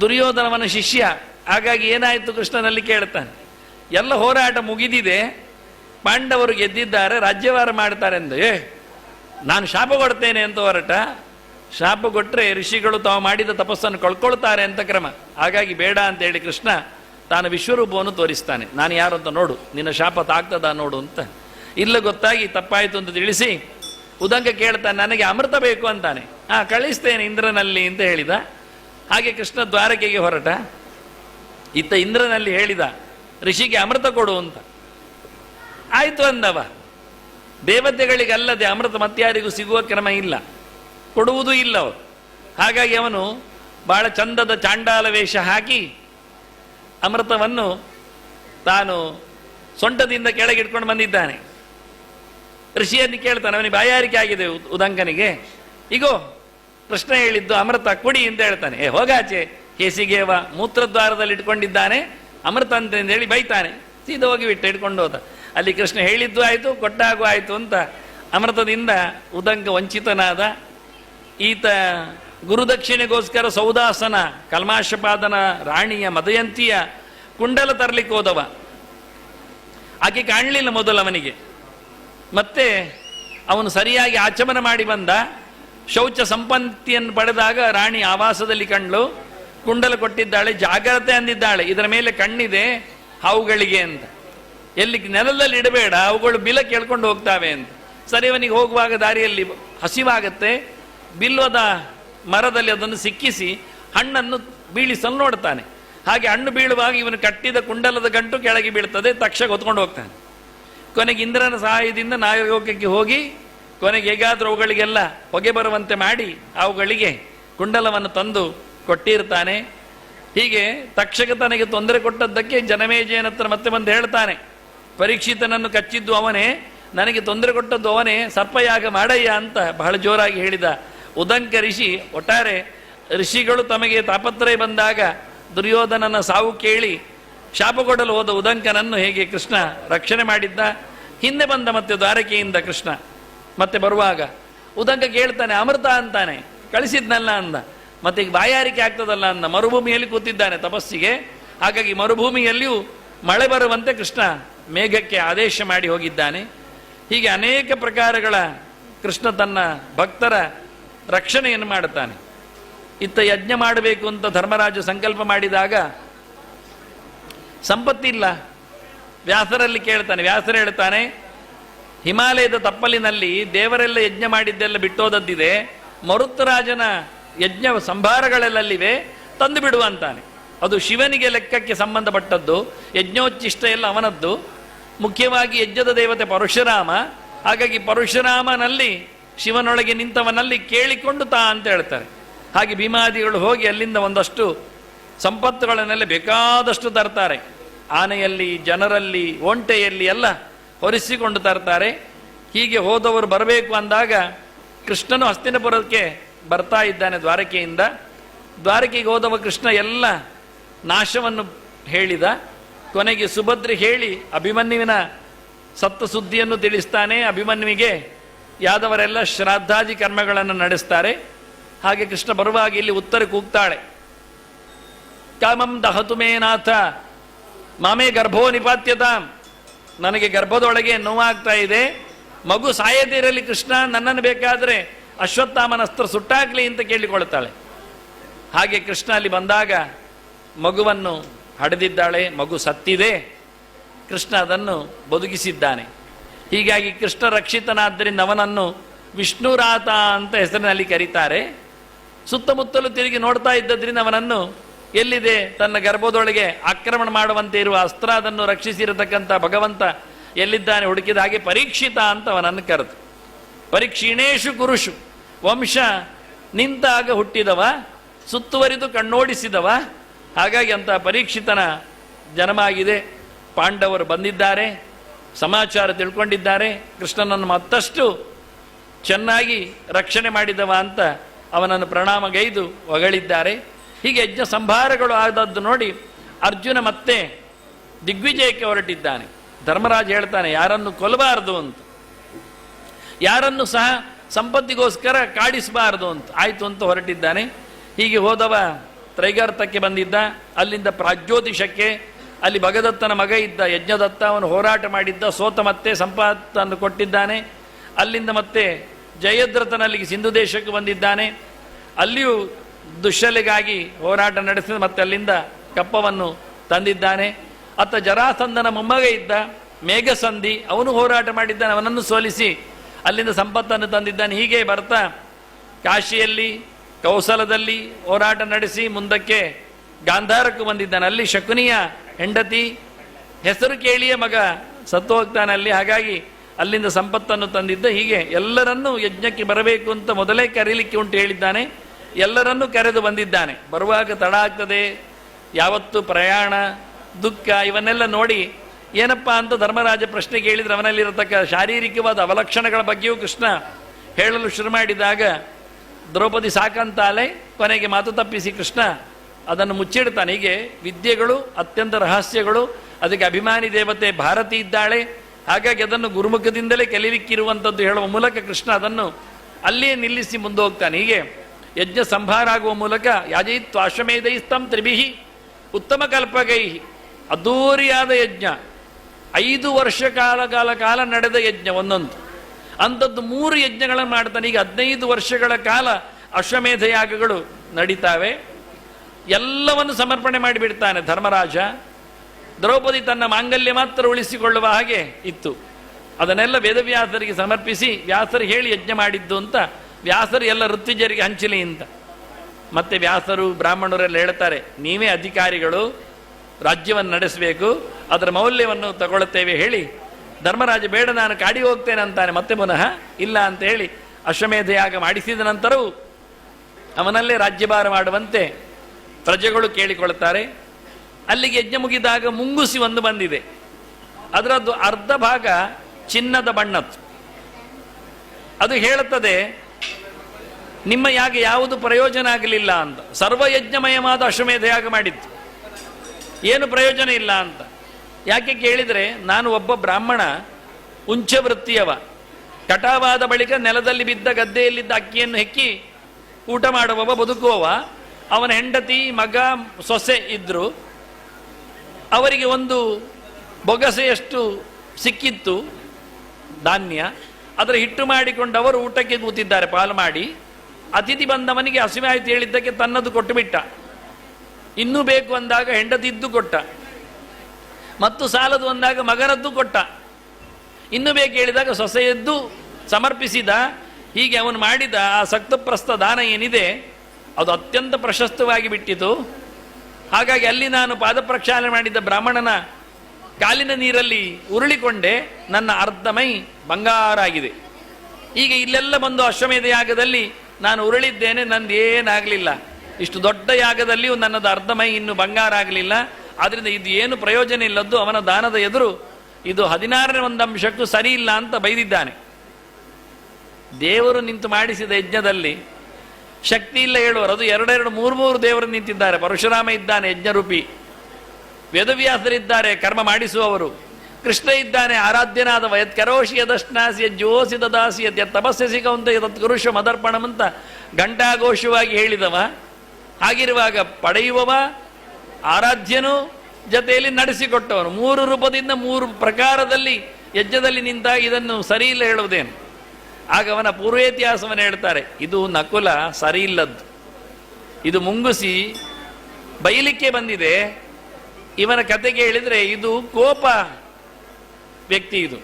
ದುರ್ಯೋಧನವನ ಶಿಷ್ಯ. ಹಾಗಾಗಿ ಏನಾಯಿತು ಕೃಷ್ಣನಲ್ಲಿ ಕೇಳ್ತಾನೆ. ಎಲ್ಲ ಹೋರಾಟ ಮುಗಿದಿದೆ, ಪಾಂಡವರು ಗೆದ್ದಿದ್ದಾರೆ ರಾಜ್ಯವಾರ ಮಾಡ್ತಾರೆ ಎಂದು. ಏ, ನಾನು ಶಾಪ ಕೊಡ್ತೇನೆ ಅಂತ ಹೊರಟ. ಶಾಪ ಕೊಟ್ಟರೆ ಋಷಿಗಳು ತಾವು ಮಾಡಿದ ತಪಸ್ಸನ್ನು ಕಳ್ಕೊಳ್ತಾರೆ ಅಂತ ಕ್ರಮ. ಹಾಗಾಗಿ ಬೇಡ ಅಂತ ಹೇಳಿ ಕೃಷ್ಣ ತಾನು ವಿಶ್ವರೂಪವನ್ನು ತೋರಿಸ್ತಾನೆ. ನಾನು ಯಾರು ಅಂತ ನೋಡು, ನಿನ್ನ ಶಾಪ ತಾಗ್ತದ ನೋಡು ಅಂತ. ಇಲ್ಲ ಗೊತ್ತಾಗಿ ತಪ್ಪಾಯಿತು ಅಂತ ತಿಳಿಸಿ, ಉದಂಗ ಕೇಳ್ತಾನೆ, ನನಗೆ ಅಮೃತ ಬೇಕು ಅಂತಾನೆ. ಹಾಂ ಕಳಿಸ್ತೇನೆ ಇಂದ್ರನಲ್ಲಿ ಅಂತ ಹೇಳಿದ. ಹಾಗೆ ಕೃಷ್ಣ ದ್ವಾರಕೆಗೆ ಹೊರಟ. ಇತ್ತ ಇಂದ್ರನಲ್ಲಿ ಹೇಳಿದ, ಋಷಿಗೆ ಅಮೃತ ಕೊಡು ಅಂತ. ಆಯಿತು ಅಂದವ. ದೇವತೆಗಳಿಗಲ್ಲದೆ ಅಮೃತ ಮತ್ಯಾರಿಗೂ ಸಿಗುವ ಕ್ರಮ ಇಲ್ಲ. ಕೊಡುವುದೂ ಇಲ್ಲ ಅವರು. ಹಾಗಾಗಿ ಅವನು ಬಹಳ ಚಂದದ ಚಾಂಡಾಲ ವೇಷ ಹಾಕಿ ಅಮೃತವನ್ನು ತಾನು ಸೊಂಟದಿಂದ ಕೆಳಗಿಟ್ಕೊಂಡು ಬಂದಿದ್ದಾನೆ. ಋಷಿಯನ್ನು ಕೇಳ್ತಾನೆ, ಅವನಿಗೆ ಬಾಯಾರಿಕೆ ಆಗಿದೆ ಉ- ಉದಂಕನಿಗೆ. ಇಗೋ, ಕೃಷ್ಣ ಹೇಳಿದ್ದು ಅಮೃತ ಕುಡಿ ಅಂತ ಹೇಳ್ತಾನೆ. ಏ, ಹೋಗಾಚೆ. ಕೇಸಿಗೇವ ಮೂತ್ರದ್ವಾರದಲ್ಲಿ ಇಟ್ಕೊಂಡಿದ್ದಾನೆ, ಅಮೃತ ಅಂತ ಹೇಳಿ ಬೈತಾನೆ. ಸೀದ ಹೋಗಿ ಬಿಟ್ಟು ಇಟ್ಕೊಂಡು ಹೋದ. ಅಲ್ಲಿ ಕೃಷ್ಣ ಹೇಳಿದ್ದು ಆಯಿತು, ಕೊಟ್ಟಾಗೂ ಆಯಿತು ಅಂತ ಅಮೃತದಿಂದ ಉದಂಗ ವಂಚಿತನಾದ ಈತ ಗುರುದಕ್ಷಿಣೆಗೋಸ್ಕರ ಸೌದಾಸನ, ಕಲ್ಮಾಶಪಾದನ ರಾಣಿಯ ಮದಯಂತಿಯ ಕುಂಡಲ ತರಲಿಕ್ಕೆ ಹೋದವ. ಆಕೆ ಕಾಣಲಿಲ್ಲ ಮೊದಲು ಅವನಿಗೆ ಮತ್ತೆ ಅವನು ಸರಿಯಾಗಿ ಆಚಮನ ಮಾಡಿ ಬಂದ. ಶೌಚ ಸಂಪತ್ತಿಯನ್ನು ಪಡೆದಾಗ ರಾಣಿ ಆವಾಸದಲ್ಲಿ ಕಂಡ್ಲು ಕುಂಡಲ ಕೊಟ್ಟಿದ್ದಾಳೆ, ಜಾಗ್ರತೆ ಅಂದಿದ್ದಾಳೆ. ಇದರ ಮೇಲೆ ಕಣ್ಣಿದೆ, ಹಾವುಗಳಿಗೆ ಅಂತ. ಎಲ್ಲಿ ನೆಲದಲ್ಲಿ ಇಡಬೇಡ, ಅವುಗಳು ಬಿಲ ಕೇಳ್ಕೊಂಡು ಹೋಗ್ತಾವೆ ಅಂತ. ಸರಿ, ಅವನಿಗೆ ಹೋಗುವಾಗ ದಾರಿಯಲ್ಲಿ ಹಸಿವಾಗತ್ತೆ. ಬಿಲ್ವದ ಮರದಲ್ಲಿ ಅದನ್ನು ಸಿಕ್ಕಿಸಿ ಹಣ್ಣನ್ನು ಬೀಳಿಸಲು ನೋಡ್ತಾನೆ. ಹಾಗೆ ಹಣ್ಣು ಬೀಳುವಾಗ ಇವನು ಕಟ್ಟಿದ ಕುಂಡಲದ ಗಂಟು ಕೆಳಗೆ ಬೀಳ್ತದೆ ತಕ್ಷ ಹೊತ್ಕೊಂಡು ಹೋಗ್ತಾನೆ. ಕೊನೆಗೆ ಇಂದ್ರನ ಸಹಾಯದಿಂದ ನಾಗಲೋಕಕ್ಕೆ ಹೋಗಿ ಕೊನೆಗೆ ಹೇಗಾದರೂ ಅವುಗಳಿಗೆಲ್ಲ ಹೊಗೆ ಬರುವಂತೆ ಮಾಡಿ, ಅವುಗಳಿಗೆ ಕುಂಡಲವನ್ನು ತಂದು ಕೊಟ್ಟಿರ್ತಾನೆ. ಹೀಗೆ ತಕ್ಷಕ ತನಗೆ ತೊಂದರೆ ಕೊಟ್ಟದ್ದಕ್ಕೆ ಜನಮೇಜಯನ ಹತ್ರ ಮತ್ತೆ ಬಂದು ಹೇಳ್ತಾನೆ. ಪರೀಕ್ಷಿತನನ್ನು ಕಚ್ಚಿದ್ದು ಅವನೇ, ನನಗೆ ತೊಂದರೆ ಕೊಟ್ಟದ್ದು ಅವನೇ, ಸರ್ಪಯಾಗ ಮಾಡಯ್ಯ ಅಂತ ಬಹಳ ಜೋರಾಗಿ ಹೇಳಿದ ಉದಂಕ ಋಷಿ ಒಟ್ಟಾರೆ ಋಷಿಗಳು ತಮಗೆ ತಾಪತ್ರಯ ಬಂದಾಗ ದುರ್ಯೋಧನನ ಸಾವು ಕೇಳಿ ಶಾಪ ಕೊಡಲು ಹೋದ ಉದಂಕನನ್ನು ಹೇಗೆ ಕೃಷ್ಣ ರಕ್ಷಣೆ ಮಾಡಿದ್ದ? ಹಿಂದೆ ಬಂದ ಮತ್ತೆ ದ್ವಾರಕೆಯಿಂದ ಕೃಷ್ಣ ಮತ್ತೆ ಬರುವಾಗ ಉದಂಕ ಕೇಳ್ತಾನೆ, ಅಮೃತ ಅಂತಾನೆ, ಕಳಿಸಿದ್ನಲ್ಲ ಅಂದ. ಮತ್ತೆ ಈಗ ಬಾಯಾರಿಕೆ ಆಗ್ತದಲ್ಲ ಅನ್ನ ಮರುಭೂಮಿಯಲ್ಲಿ ಕೂತಿದ್ದಾನೆ ತಪಸ್ಸಿಗೆ. ಹಾಗಾಗಿ ಮರುಭೂಮಿಯಲ್ಲಿಯೂ ಮಳೆ ಬರುವಂತೆ ಕೃಷ್ಣ ಮೇಘಕ್ಕೆ ಆದೇಶ ಮಾಡಿ ಹೋಗಿದ್ದಾನೆ. ಹೀಗೆ ಅನೇಕ ಪ್ರಕಾರಗಳ ಕೃಷ್ಣ ತನ್ನ ಭಕ್ತರ ರಕ್ಷಣೆಯನ್ನು ಮಾಡುತ್ತಾನೆ. ಇತ್ತ ಯಜ್ಞ ಮಾಡಬೇಕು ಅಂತ ಧರ್ಮರಾಜ ಸಂಕಲ್ಪ ಮಾಡಿದಾಗ ಸಂಪತ್ತಿಲ್ಲ. ವ್ಯಾಸರಲ್ಲಿ ಕೇಳ್ತಾನೆ, ವ್ಯಾಸರು ಹೇಳ್ತಾನೆ, ಹಿಮಾಲಯದ ತಪ್ಪಲಿನಲ್ಲಿ ದೇವರೆಲ್ಲ ಯಜ್ಞ ಮಾಡಿದ್ದೆಲ್ಲ ಬಿಟ್ಟೋದದ್ದಿದೆ. ಮರುತ್ತರಾಜನ ಯಜ್ಞ ಸಂಭಾರಗಳಲ್ಲಿವೆ ತಂದು ಬಿಡುವ ಅಂತಾನೆ. ಅದು ಶಿವನಿಗೆ ಲೆಕ್ಕಕ್ಕೆ ಸಂಬಂಧಪಟ್ಟದ್ದು ಯಜ್ಞೋಚ್ಚಿಷ್ಟ ಎಲ್ಲ ಅವನದ್ದು. ಮುಖ್ಯವಾಗಿ ಯಜ್ಞದ ದೇವತೆ ಪರಶುರಾಮ. ಹಾಗಾಗಿ ಪರಶುರಾಮನಲ್ಲಿ, ಶಿವನೊಳಗೆ ನಿಂತವನಲ್ಲಿ ಕೇಳಿಕೊಂಡು ತಾ ಅಂತ ಹೇಳ್ತಾರೆ. ಹಾಗೆ ಭೀಮಾದಿಗಳು ಹೋಗಿ ಅಲ್ಲಿಂದ ಒಂದಷ್ಟು ಸಂಪತ್ತುಗಳನ್ನೆಲ್ಲ ಬೇಕಾದಷ್ಟು ತರ್ತಾರೆ. ಆನೆಯಲ್ಲಿ, ಜನರಲ್ಲಿ, ಒಂಟೆಯಲ್ಲಿ ಎಲ್ಲ ಹೊರಿಸಿಕೊಂಡು ತರ್ತಾರೆ. ಹೀಗೆ ಹೋದವರು ಬರಬೇಕು ಅಂದಾಗ ಕೃಷ್ಣನು ಹಸ್ತಿನಪುರಕ್ಕೆ ಬರ್ತಾ ಇದ್ದಾನೆ ದ್ವಾರಕೆಯಿಂದ. ದ್ವಾರಕೆಗೆ ಹೋದವ ಕೃಷ್ಣ ಎಲ್ಲ ನಾಶವನ್ನು ಹೇಳಿದ. ಕೊನೆಗೆ ಸುಭದ್ರೆ ಹೇಳಿ ಅಭಿಮನ್ಯುವಿನ ಸತ್ತ ಸುದ್ದಿಯನ್ನು ತಿಳಿಸ್ತಾನೆ. ಅಭಿಮನ್ಯುವಿಗೆ ಯಾದವರೆಲ್ಲ ಶ್ರಾದ್ದಾದಿ ಕರ್ಮಗಳನ್ನು ನಡೆಸ್ತಾರೆ. ಹಾಗೆ ಕೃಷ್ಣ ಬರುವಾಗ ಇಲ್ಲಿ ಉತ್ತರ ಕೂಗ್ತಾಳೆ. ಕಾಮಂ ದಹತುಮೇನಾಥ ಮಾಮೇ ಗರ್ಭೋ ನಿಪಾತ್ಯತಾಂ. ನನಗೆ ಗರ್ಭದೊಳಗೆ ನೋವಾಗ್ತಾ ಇದೆ. ಮಗು ಸಾಯದಿರಲಿ ಕೃಷ್ಣ, ನನ್ನನ್ನು ಬೇಕಾದರೆ ಅಶ್ವತ್ಥಾಮನ ಅಸ್ತ್ರ ಸುಟ್ಟಾಗ್ಲಿ ಅಂತ ಕೇಳಿಕೊಳ್ಳುತ್ತಾಳೆ. ಹಾಗೆ ಕೃಷ್ಣ ಅಲ್ಲಿ ಬಂದಾಗ ಮಗುವನ್ನು ಹಡೆದಿದ್ದಾಳೆ, ಮಗು ಸತ್ತಿದೆ. ಕೃಷ್ಣ ಅದನ್ನು ಬದುಕಿಸಿದ್ದಾನೆ. ಹೀಗಾಗಿ ಕೃಷ್ಣ ರಕ್ಷಿತನಾದ್ದರಿಂದ ಅವನನ್ನು ವಿಷ್ಣುರಾತ ಅಂತ ಹೆಸರಿನಲ್ಲಿ ಕರೀತಾರೆ. ಸುತ್ತಮುತ್ತಲು ತಿರುಗಿ ನೋಡ್ತಾ ಇದ್ದದ್ರಿಂದ ಅವನನ್ನು ಎಲ್ಲಿದೆ? ತನ್ನ ಗರ್ಭದೊಳಗೆ ಆಕ್ರಮಣ ಮಾಡುವಂತೆ ಇರುವ ಅಸ್ತ್ರ ಅದನ್ನು ರಕ್ಷಿಸಿರತಕ್ಕಂಥ ಭಗವಂತ ಎಲ್ಲಿದ್ದಾನೆ? ಹುಡುಕಿದ ಹಾಗೆ ಪರೀಕ್ಷಿತ ಅಂತ ಅವನನ್ನು ಕರೆದು. ಪರೀಕ್ಷೀಣೇಶು ಕುರುಷು. ವಂಶ ನಿಂತಾಗ ಹುಟ್ಟಿದವ, ಸುತ್ತುವರಿದು ಕಣ್ಣೋಡಿಸಿದವ, ಹಾಗಾಗಿ ಅಂತ ಪರೀಕ್ಷಿತನ ಜನ್ಮ ಆಗಿದೆ ಪಾಂಡವರು ಬಂದಿದ್ದಾರೆ, ಸಮಾಚಾರ ತಿಳ್ಕೊಂಡಿದ್ದಾರೆ, ಕೃಷ್ಣನನ್ನು ಮತ್ತಷ್ಟು ಚೆನ್ನಾಗಿ ರಕ್ಷಣೆ ಮಾಡಿದವ ಅಂತ ಅವನನ್ನು ಪ್ರಣಾಮಗೈದು ಹೊಗಳಿದ್ದಾರೆ. ಹೀಗೆ ಯಜ್ಞ ಸಂಭಾರಗಳು ಆದದ್ದು ನೋಡಿ ಅರ್ಜುನ ಮತ್ತೆ ದಿಗ್ವಿಜಯಕ್ಕೆ ಹೊರಟಿದ್ದಾನೆ. ಧರ್ಮರಾಜ್ ಹೇಳ್ತಾನೆ, ಯಾರನ್ನು ಕೊಲ್ಲಬಾರದು ಅಂತ. ಯಾರನ್ನು ಸಹ ಸಂಪತ್ತಿಗೋಸ್ಕರ ಕಾಡಿಸಬಾರದು ಅಂತ ಆಯಿತು ಅಂತ ಹೊರಟಿದ್ದಾನೆ. ಹೀಗೆ ಹೋದವ ತ್ರೈಗಾರ್ಥಕ್ಕೆ ಬಂದಿದ್ದ. ಅಲ್ಲಿಂದ ಪ್ರಾಜ್ಯೋತಿಷಕ್ಕೆ, ಅಲ್ಲಿ ಭಗದತ್ತನ ಮಗ ಇದ್ದ ಯಜ್ಞದತ್ತ, ಅವನು ಹೋರಾಟ ಮಾಡಿದ್ದ, ಸೋತ ಮತ್ತೆ ಸಂಪತ್ತನ್ನು ಕೊಟ್ಟಿದ್ದಾನೆ. ಅಲ್ಲಿಂದ ಮತ್ತೆ ಜಯದ್ರಥನಲ್ಲಿಗೆ ಸಿಂಧು ದೇಶಕ್ಕೆ ಬಂದಿದ್ದಾನೆ. ಅಲ್ಲಿಯೂ ದುಶ್ಶಲೆಗಾಗಿ ಹೋರಾಟ ನಡೆಸಿದ ಮತ್ತೆ ಅಲ್ಲಿಂದ ಕಪ್ಪವನ್ನು ತಂದಿದ್ದಾನೆ. ಅತ್ತ ಜರಾಸಂದನ ಮೊಮ್ಮಗ ಇದ್ದ ಮೇಘಸಂಧಿ, ಅವನು ಹೋರಾಟ ಮಾಡಿದ್ದಾನೆ, ಅವನನ್ನು ಸೋಲಿಸಿ ಅಲ್ಲಿಂದ ಸಂಪತ್ತನ್ನು ತಂದಿದ್ದಾನೆ. ಹೀಗೆ ಬರ್ತಾ ಕಾಶಿಯಲ್ಲಿ, ಕೌಸಲದಲ್ಲಿ ಹೋರಾಟ ನಡೆಸಿ ಮುಂದಕ್ಕೆ ಗಾಂಧಾರಕ್ಕೆ ಬಂದಿದ್ದಾನೆ. ಅಲ್ಲಿ ಶಕುನಿಯ ಹೆಂಡತಿ ಹೆಸರು ಕೇಳಿಯೇ ಮಗ ಸತ್ತು ಹೋಗ್ತಾನೆ ಅಲ್ಲಿ. ಹಾಗಾಗಿ ಅಲ್ಲಿಂದ ಸಂಪತ್ತನ್ನು ತಂದಿದ್ದ. ಹೀಗೆ ಎಲ್ಲರನ್ನೂ ಯಜ್ಞಕ್ಕೆ ಬರಬೇಕು ಅಂತ ಮೊದಲೇ ಕರೀಲಿಕ್ಕೆ ಉಂಟು ಹೇಳಿದ್ದಾನೆ. ಎಲ್ಲರನ್ನೂ ಕರೆದು ಬಂದಿದ್ದಾನೆ. ಬರುವಾಗ ತಡ ಆಗ್ತದೆ. ಯಾವತ್ತು ಪ್ರಯಾಣ, ದುಃಖ, ಇವನ್ನೆಲ್ಲ ನೋಡಿ ಏನಪ್ಪಾ ಅಂತ ಧರ್ಮರಾಜ ಪ್ರಶ್ನೆ ಕೇಳಿದ್ರೆ ಅವನಲ್ಲಿರತಕ್ಕ ಶಾರೀರಿಕವಾದ ಅವಲಕ್ಷಣಗಳ ಬಗ್ಗೆಯೂ ಕೃಷ್ಣ ಹೇಳಲು ಶುರು ಮಾಡಿದಾಗ, ದ್ರೌಪದಿ ಸಾಕಂತಾಲೆ ಕೊನೆಗೆ ಮಾತು ತಪ್ಪಿಸಿ ಕೃಷ್ಣ ಅದನ್ನು ಮುಚ್ಚಿಡ್ತಾನೆ. ಹೀಗೆ ವಿದ್ಯೆಗಳು, ಅತ್ಯಂತ ರಹಸ್ಯಗಳು, ಅದಕ್ಕೆ ಅಭಿಮಾನಿ ದೇವತೆ ಭಾರತಿ ಇದ್ದಾಳೆ. ಹಾಗಾಗಿ ಅದನ್ನು ಗುರುಮುಖದಿಂದಲೇ ಕಲಿಲಿಕ್ಕಿರುವಂಥದ್ದು ಹೇಳುವ ಮೂಲಕ ಕೃಷ್ಣ ಅದನ್ನು ಅಲ್ಲಿಯೇ ನಿಲ್ಲಿಸಿ ಮುಂದೆ ಹೋಗ್ತಾನೆ ಹೀಗೆ ಯಜ್ಞ ಸಂಭಾರ ಆಗುವ ಮೂಲಕ ಯಾಜಯಿತ್ವ ಅಶ್ವಮೇಧೈಸ್ತಂ ತ್ರಿಭಿಹಿ ಉತ್ತಮ ಕಲ್ಪಗೈಹಿ ಅದ್ದೂರಿಯಾದ ಯಜ್ಞ. ಐದು ವರ್ಷ ಕಾಲ ಕಾಲ ಕಾಲ ನಡೆದ ಯಜ್ಞ ಒಂದೊಂದು. ಅಂಥದ್ದು ಮೂರು ಯಜ್ಞಗಳನ್ನು ಮಾಡ್ತಾನೆ. ಈಗ ಹದಿನೈದು ವರ್ಷಗಳ ಕಾಲ ಅಶ್ವಮೇಧ ಯಾಗಗಳು ನಡೀತಾವೆ. ಎಲ್ಲವನ್ನು ಸಮರ್ಪಣೆ ಮಾಡಿಬಿಡ್ತಾನೆ ಧರ್ಮರಾಜ. ದ್ರೌಪದಿ ತನ್ನ ಮಾಂಗಲ್ಯ ಮಾತ್ರ ಉಳಿಸಿಕೊಳ್ಳುವ ಹಾಗೆ ಇತ್ತು. ಅದನ್ನೆಲ್ಲ ವೇದವ್ಯಾಸರಿಗೆ ಸಮರ್ಪಿಸಿ ವ್ಯಾಸರು ಹೇಳಿ ಯಜ್ಞ ಮಾಡಿದ್ದು ಅಂತ ವ್ಯಾಸರು ಎಲ್ಲ ಋತ್ವಿಜರಿಗೆ ಹಂಚಲಿ ಅಂತ. ಮತ್ತೆ ವ್ಯಾಸರು ಬ್ರಾಹ್ಮಣರೆಲ್ಲ ಹೇಳ್ತಾರೆ, ನೀವೇ ಅಧಿಕಾರಿಗಳು ರಾಜ್ಯವನ್ನು ನಡೆಸಬೇಕು, ಅದರ ಮೌಲ್ಯವನ್ನು ತಗೊಳ್ಳುತ್ತೇವೆ ಹೇಳಿ. ಧರ್ಮರಾಜ, ಬೇಡ, ನಾನು ಕಾಡಿ ಹೋಗ್ತೇನೆ ಅಂತಾನೆ, ಮತ್ತೆ ಪುನಃ ಇಲ್ಲ ಅಂತ ಹೇಳಿ ಅಶ್ವಮೇಧಯಾಗ ಮಾಡಿಸಿದ ನಂತರವೂ ಅವನಲ್ಲೇ ರಾಜ್ಯಭಾರ ಮಾಡುವಂತೆ ಪ್ರಜೆಗಳು ಕೇಳಿಕೊಳ್ಳುತ್ತಾರೆ. ಅಲ್ಲಿಗೆ ಯಜ್ಞ ಮುಗಿದಾಗ ಮುಂಗುಸಿ ಒಂದು ಬಂದಿದೆ. ಅದರದ್ದು ಅರ್ಧ ಭಾಗ ಚಿನ್ನದ ಬಣ್ಣದ್ದು. ಅದು ಹೇಳುತ್ತದೆ, ನಿಮ್ಮ ಯಾಗ ಯಾವುದು ಪ್ರಯೋಜನ ಆಗಲಿಲ್ಲ ಅಂತ. ಸರ್ವಯಜ್ಞಮಯವಾದ ಅಶ್ವಮೇಧ ಯಾಗ ಮಾಡಿತ್ತು ಏನು ಪ್ರಯೋಜನ ಇಲ್ಲ ಅಂತ. ಯಾಕೆ ಕೇಳಿದರೆ ನಾನು ಒಬ್ಬ ಬ್ರಾಹ್ಮಣ ಉಂಚ ವೃತ್ತಿಯವ. ಕಟಾವಾದ ಬಳಿಕ ನೆಲದಲ್ಲಿ ಬಿದ್ದ ಗದ್ದೆಯಲ್ಲಿದ್ದ ಅಕ್ಕಿಯನ್ನು ಹೆಕ್ಕಿ ಊಟ ಮಾಡುವವ, ಬದುಕುವವ. ಅವನ ಹೆಂಡತಿ, ಮಗ, ಸೊಸೆ ಇದ್ದರು ಅವರಿಗೆ ಒಂದು ಬೊಗಸೆಯಷ್ಟು ಸಿಕ್ಕಿತ್ತು, ಧಾನ್ಯ. ಅದರ ಹಿಟ್ಟು ಮಾಡಿಕೊಂಡವರು ಊಟಕ್ಕೆ ಕೂತಿದ್ದಾರೆ, ಪಾಲು ಮಾಡಿ. ಅತಿಥಿ ಬಂದವನಿಗೆ ಹಸಿವೆ ಆಯ್ತು ಹೇಳಿದ್ದಕ್ಕೆ ತನ್ನದು ಕೊಟ್ಟು ಬಿಟ್ಟ ಇನ್ನೂ ಬೇಕು ಅಂದಾಗ ಹೆಂಡತಿದ್ದು ಕೊಟ್ಟ. ಮತ್ತು ಸಾಲದು ಅಂದಾಗ ಮಗನದ್ದು ಕೊಟ್ಟ. ಇನ್ನು ಬೇಕು ಹೇಳಿದಾಗ ಸೊಸೆಯದ್ದು ಸಮರ್ಪಿಸಿದ. ಹೀಗೆ ಅವನು ಮಾಡಿದ ಆ ಸಕ್ತಪ್ರಸ್ಥ ದಾನ ಏನಿದೆ, ಅದು ಅತ್ಯಂತ ಪ್ರಶಸ್ತವಾಗಿ ಬಿಟ್ಟಿತು. ಹಾಗಾಗಿ ಅಲ್ಲಿ ನಾನು ಪಾದ ಪ್ರಕ್ಷಾಳನೆ ಮಾಡಿದ್ದ ಬ್ರಾಹ್ಮಣನ ಕಾಲಿನ ನೀರಲ್ಲಿ ಉರುಳಿಕೊಂಡೆ. ನನ್ನ ಅರ್ಧಮೈ ಬಂಗಾರ ಆಗಿದೆ. ಈಗ ಇಲ್ಲೆಲ್ಲ ಬಂದು ಅಶ್ವಮೇಧ ಯಾಗದಲ್ಲಿ ನಾನು ಉರುಳಿದ್ದೇನೆ, ನಂದು ಏನಾಗಲಿಲ್ಲ. ಇಷ್ಟು ದೊಡ್ಡ ಯಾಗದಲ್ಲಿಯೂ ನನ್ನದು ಅರ್ಧ ಮೈ ಇನ್ನು ಬಂಗಾರ ಆಗಲಿಲ್ಲ. ಆದ್ರಿಂದ ಇದು ಏನು ಪ್ರಯೋಜನ ಇಲ್ಲದ್ದು ಅವನ ದಾನದ ಎದುರು ಇದು ಹದಿನಾರನೇ ಒಂದು ಅಂಶಕ್ಕೂ ಸರಿ ಇಲ್ಲ ಅಂತ ಬೈದಿದ್ದಾನೆ. ದೇವರು ನಿಂತು ಮಾಡಿಸಿದ ಯಜ್ಞದಲ್ಲಿ ಶಕ್ತಿ ಇಲ್ಲ ಹೇಳುವರು. ಅದು ಎರಡೆರಡು ಮೂರು ಮೂರು ದೇವರು ನಿಂತಿದ್ದಾರೆ. ಪರಶುರಾಮ ಇದ್ದಾನೆ, ಯಜ್ಞರೂಪಿ. ವೇದವ್ಯಾಸರಿದ್ದಾರೆ, ಕರ್ಮ ಮಾಡಿಸುವವರು. ಕೃಷ್ಣ ಇದ್ದಾನೆ ಆರಾಧ್ಯನಾದ ವಯತ್ ಕರೋಶಿಯ ದಶ್ನಾಸಿಯ ಜೋಸಿದ ದಾಸಿಯ ಯತ್ ಯತ್ ತಪಸ್ಸೆ ಸಿಗುವಂತ, ಯತ್ ಕುರುಷ ಮದರ್ಪಣಂ ಅಂತ ಘಂಟಾಘೋಷವಾಗಿ ಹೇಳಿದವ. ಹಾಗಿರುವಾಗ ಪಡೆಯುವವ ಆರಾಧ್ಯನು ಜೊತೆಯಲ್ಲಿ ನಡೆಸಿಕೊಟ್ಟವನು. ಮೂರು ರೂಪದಿಂದ ಮೂರು ಪ್ರಕಾರದಲ್ಲಿ ಯಜ್ಞದಲ್ಲಿ ನಿಂತ ಇದನ್ನು ಸರಿ ಇಲ್ಲ ಹೇಳುವುದೇನು? ಆಗ ಅವನ ಪೂರ್ವೇತಿಹಾಸವನ್ನು ಹೇಳ್ತಾರೆ, ಇದು ನಕುಲ ಸರಿ ಇಲ್ಲದ್ದು ಇದು ಮುಂಗುಸಿ, ಬೈಲಿಕ್ಕೆ ಬಂದಿದೆ. ಇವನ ಕತೆಗೆ ಹೇಳಿದರೆ ಇದು ಕೋಪ ವ್ಯಕ್ತಿ ಇದು.